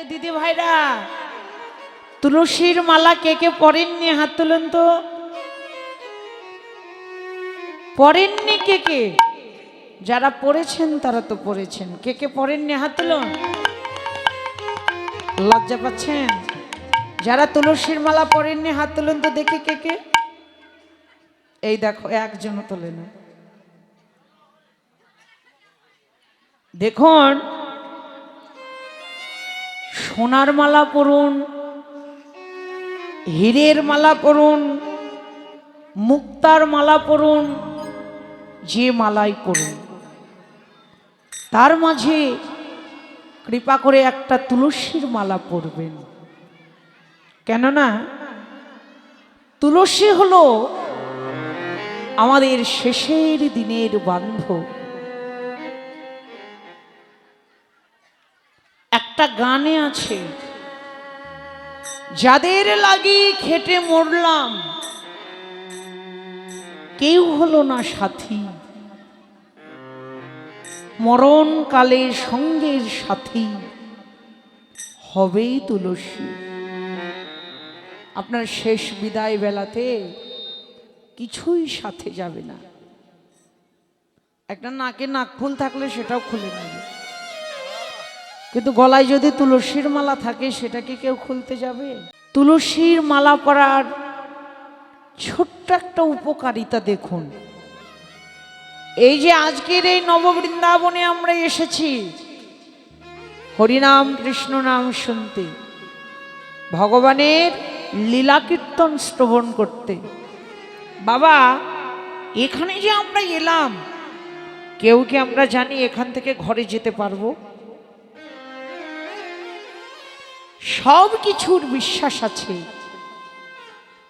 যে দিদি ভাইরা। তুলসীর মালা কে কে পরেননি? হাত তুলুন তো। পরেননি কে কে? যারা পড়েছেন, তারা তো পড়েছেন। কে কে পড়েননি হাত তুলুন। লজ্জা পাচ্ছেন? যারা তুলসীর মালা পরেননি, হাত তুলুন তো দেখি কে কে। এই দেখো, একজনও তোলে না দেখুন সোনার মালা পরুন, হীরের মালা পরুন, মুক্তার মালা পরুন, যে মালাই পরুন। তার মাঝে কৃপা করে একটা তুলসীর মালা পরবেন। কেননা তুলসী হলো আমাদের শেষের দিনের বান্ধব। একটা গানে আছে, যাদের লাগি খেটে মরলাম, কেউ হলো না সাথী। মরণকালে সঙ্গের সাথী হবেই তুলসী। আপনার শেষ বিদায় বেলাতে কিছুই সাথে যাবে না। একটা নাকে নাক ফুল থাকলে সেটাও খুলে নেবে। কিন্তু গলায় যদি তুলসীর মালা থাকে, সেটা কি কেউ খুলতে যাবে? তুলসীর মালা পরার ছোট্ট একটা উপকারিতা দেখুন। এই যে আজকের এই নববৃন্দাবনে আমরা এসেছি, হরিনাম কৃষ্ণ নাম শুনতে, ভগবানের লীলা কীর্তন শ্রবণ করতে। বাবা, এখানে যে আমরা এলাম, কেউ কি আমরা জানি এখান থেকে ঘরে যেতে পারব? সব কিছুর বিশ্বাস আছে।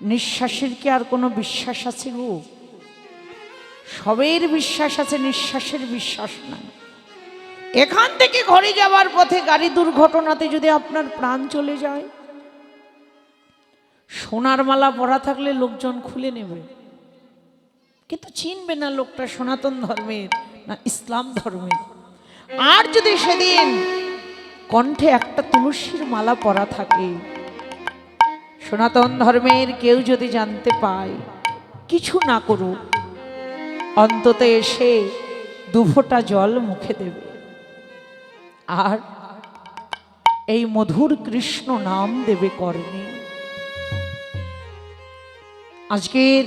নিঃশ্বাসের কি আর কোনো বিশ্বাস আছে গো? সবের বিশ্বাস আছে, নিঃশ্বাসের বিশ্বাস নাই। এখান থেকে ঘরে যাওয়ার পথে গাড়ি দুর্ঘটনাতে যদি আপনার প্রাণ চলে যায়, সোনার মালা পরা থাকলে লোকজন খুলে নেবে। কিন্তু চিনবে না লোকটা সনাতন ধর্মের না ইসলাম ধর্মের। আর যদি সেদিন কণ্ঠে একটা তুলসীর মালা পরা থাকে। সনাতন ধর্মের কেউ যদি জানতে পায়, কিছু না করুক, অন্তত এসে দুফোটা জল মুখে দেবে। আর এই মধুর কৃষ্ণ নাম দেবে কর্ণে। আজকের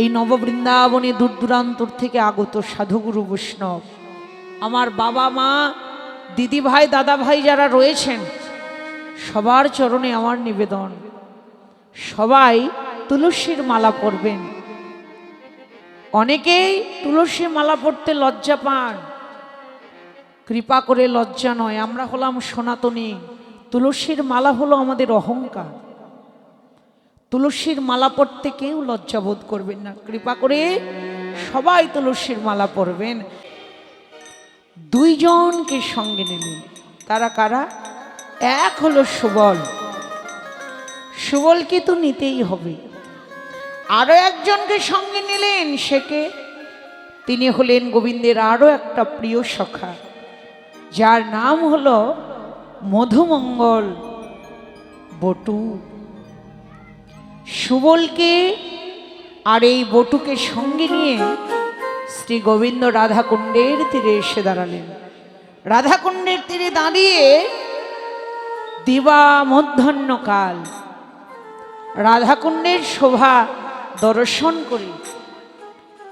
এই নববৃন্দাবনে দূর দূরান্তর থেকে আগত সাধুগুরু বৈষ্ণব, আমার বাবা মা দিদি ভাই দাদা ভাই যারা রয়েছেন, সবার চরণে আমার নিবেদন। সবাই তুলসীর মালা পরবেন। অনেকেই তুলসী মালা পড়তে লজ্জা পান। কৃপা করে লজ্জা নয়, আমরা হলাম সনাতনী। তুলসীর মালা হলো আমাদের অহংকার। তুলসীর মালা পড়তে কেউ লজ্জাবোধ করবেন না। কৃপা করে সবাই তুলসীর মালা পরবেন। দুইজনকে সঙ্গে নিলেন। তারা কারা? এক হলো সুবল। সুবলকে তো নিতেই হবে। আরও একজনকে সঙ্গে নিলেন সেকে তিনি হলেন গোবিন্দের আরও একটা প্রিয় সখা, যার নাম হলো মধুমঙ্গল বটু। সুবলকে আর এই বটুকে সঙ্গে নিয়ে শ্রী গোবিন্দ রাধাকুণ্ডের তীরে এসে দাঁড়ালেন। রাধাকুণ্ডের তীরে দাঁড়িয়ে দিবা মধ্যাহ্নকাল রাধাকুণ্ডের শোভা দর্শন করে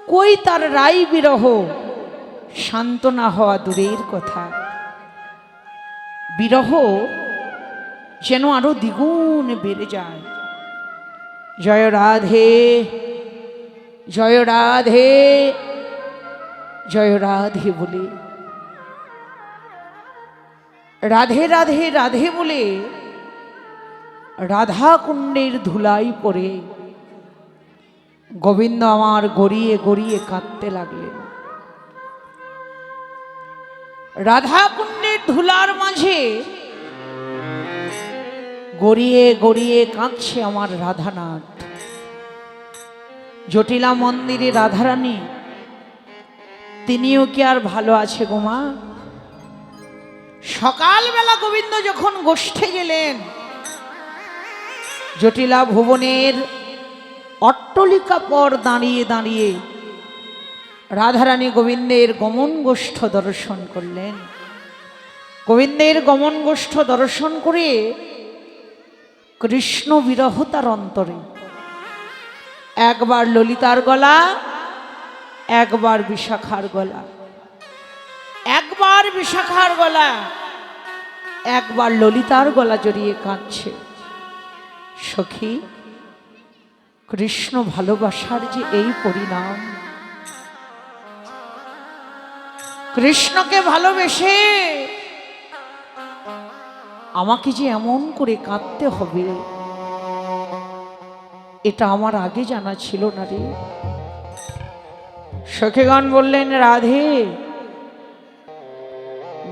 কই তার রাই বিরহ? শান্ত না হওয়া দূরের কথা। বিরহ যেন আরও দ্বিগুণ বেড়ে যায়। জয় রাধে জয় রাধে। জয় রাধে বলে। রাধে রাধে রাধে বলে। রাধা কুণ্ডের ধুলাই পরে গোবিন্দ আমার গড়িয়ে গড়িয়ে কাঁদতে লাগলেন। রাধা কুণ্ডের ধুলার মাঝে গড়িয়ে গড়িয়ে কাঁদছে আমার রাধানাথ। জটিলা মন্দিরে রাধারানী তিনিও কি আর ভালো আছে গোমা সকালবেলা গোবিন্দ যখন গোষ্ঠে গেলেন, জটিলা ভুবনের অট্টলিকা পর দাঁড়িয়ে দাঁড়িয়ে রাধারানী গোবিন্দের গমন গোষ্ঠ দর্শন করলেন। গোবিন্দের গমন গোষ্ঠ দর্শন করে কৃষ্ণ বিরহ তার অন্তরে। একবার ললিতার গলা একবার বিশাখার গলা। একবার বিশাখার গলা। একবার ললিতার গলা জড়িয়ে কাঁদছে। সখী, কৃষ্ণ ভালোবাসার যে এই পরিণাম, কৃষ্ণকে ভালোবেসে আমাকে যে এমন করে কাঁদতে হবে, এটা আমার আগে জানা ছিল না রে। সখীগণ বললেন, রাধে,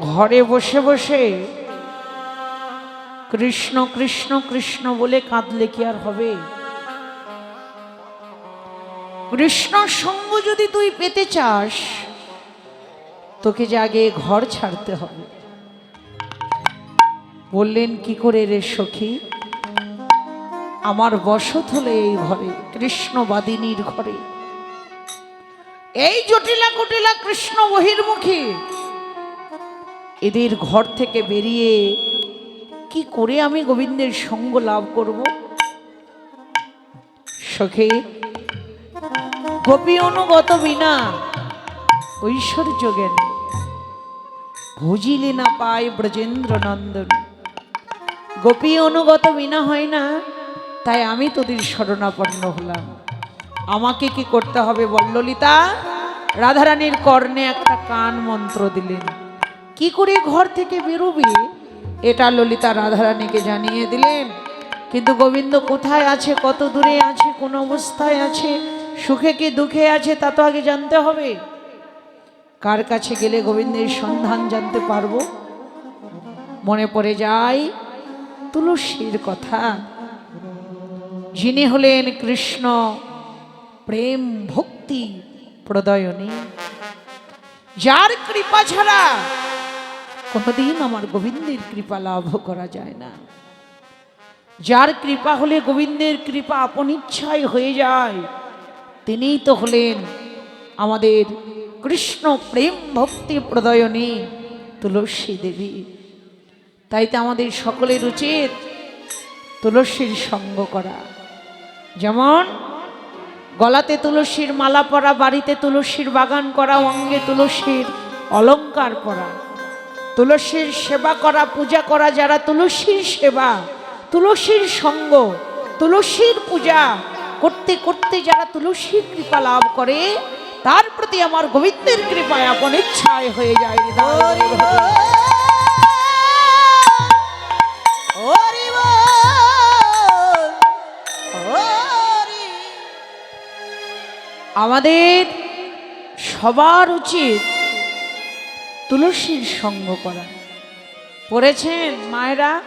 ঘরে বসে বসে কৃষ্ণ কৃষ্ণ কৃষ্ণ বলে কাঁদলে কি আর হবে? কৃষ্ণ সঙ্গ যদি তুই পেতে চাস, তোকে যে আগে ঘর ছাড়তে হবে। বললেন, কি করে রে সখী? আমার বসত হলে এই ঘরে, কৃষ্ণবাদিনীর ঘরে। এই জটিলা কুটিলা কৃষ্ণ বহির্মুখী। এদের ঘর থেকে বেরিয়ে কি করে আমি গোবিন্দের সঙ্গ লাভ করব? সখী, গোপী অনুগত বিনা ঐশ্বর্য জ্ঞান। ভুজিলে না পায় ব্রজেন্দ্র নন্দন গোপী অনুগত বিনা হয় না, তাই আমি তোদের শরণাপন্ন হলাম। আমাকে কি করতে হবে বল, ললিতা? রাধারানীর কর্ণে একটা কান মন্ত্র দিলেন। কি করে ঘর থেকে বেরোবি? এটা ললিতা রাধারানীকে জানিয়ে দিলেন। কিন্তু গোবিন্দ কোথায় আছে, কত দূরে আছে, কোন অবস্থায় আছে, সুখে কি দুঃখে আছে, তা তো আগে জানতে হবে। কার কাছে গেলে গোবিন্দের সন্ধান জানতে পারব? মনে পড়ে যায় তুলসীর কথা। যিনি হলেন কৃষ্ণ প্রেম ভক্তি প্রদয়নে। যার কৃপা ছাড়া কোনোদিন আমার গোবিন্দের কৃপা লাভ করা যায় না। যার কৃপা হলে গোবিন্দের কৃপা আপন ইচ্ছায় হয়ে যায়, তিনিই তো হলেন আমাদের কৃষ্ণ প্রেম ভক্তি প্রদয়নী তুলসী দেবী। তাই তো আমাদের সকলের উচিত তুলসীর সঙ্গ করা। যেমন গলাতে তুলসীর মালা পরা, বাড়িতে তুলসীর বাগান করা, অঙ্গে তুলসীর অলংকার পরা তুলসীর সেবা করা, পূজা করা, যারা তুলসীর সেবা, তুলসীর সঙ্গ, তুলসীর পূজা করতে করতে যারা তুলসীর কৃপা লাভ করে, তার প্রতি আমার গোবিন্দের কৃপায় আপন ইচ্ছায় হয়ে যায়। আমাদের সবার উচিত তুলসীর সঙ্গ করা। পড়েছেন মায়েরা